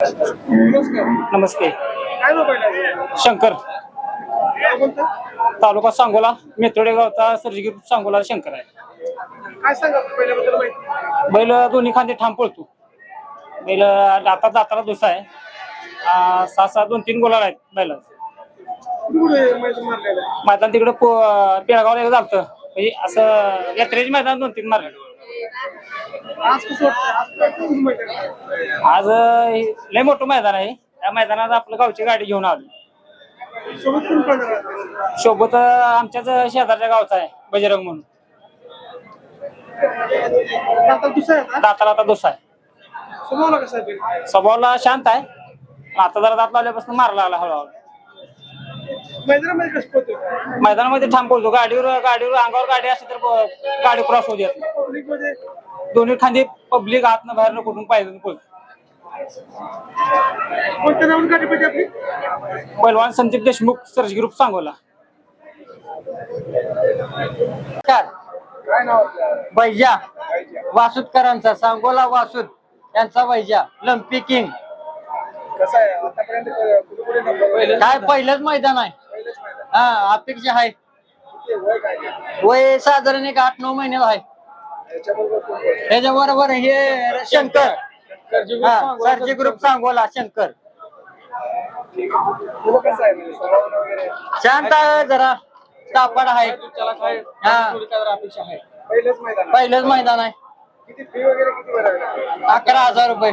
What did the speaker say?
नमस्कार. नमस्ते. शंकर. तालुका सांगोला मेत्रोडे गावचा सर्जिगिर सांगोला शंकर आहे. बैल दोन्ही खांदे ठाम पळतो. बैल दाता दाताला दुसा आहे. आ, सहा सहा दोन तीन गोलार आहेत बैल मैदान तिकडे पेळगावला एक झालतं म्हणजे असं यात्रेचे मैदान दोन तीन मारले आज कसं वाटतं हे लय मोठं मैदान आहे. त्या मैदानात आपलं गावची गाडी घेऊन आलो. सोबत आमच्याच शेजारच्या गावचा आहे बजरंग म्हणून. दुसरा दाताला आता दोसा आहे. स्वभावला शांत आहे. आता जरा दात लावल्यापासून मारला लागला हळूहळू. मैदानामध्ये कसं मैदानामध्ये ठाम पडतो गाडीवर गाडीवर अंगावर गाडी असते तर ब- गाडी क्रॉस होऊ देत. नाही. दोन्ही खांदी पब्लिक आतनं बाहेरनं कुठून पाहिजे पळतो कोणत्या नावाने गाडी पाहिजे आपली? पैलवान संदीप देशमुख सर्ज ग्रुप सांगोला. काय नाव आपलं? बैजा वासुदकरांचा सांगोला वासुद. यांचा बैजा लंपी किंग. कसं आहे? आतापर्यंत कुठे कुठे नंबर काय पहिलंच मैदान आहे. हा अपेक्षा आहे. वय साधारण एक आठ नऊ महिन्याला आहे. त्याच्या बरोबर हे शंकर. हा सरजी ग्रुप सांगोला शंकर. शांत आहे जरा. तापड आहे. हा. मैदान आहे. पहिलंच मैदान आहे. अकरा हजार रुपये.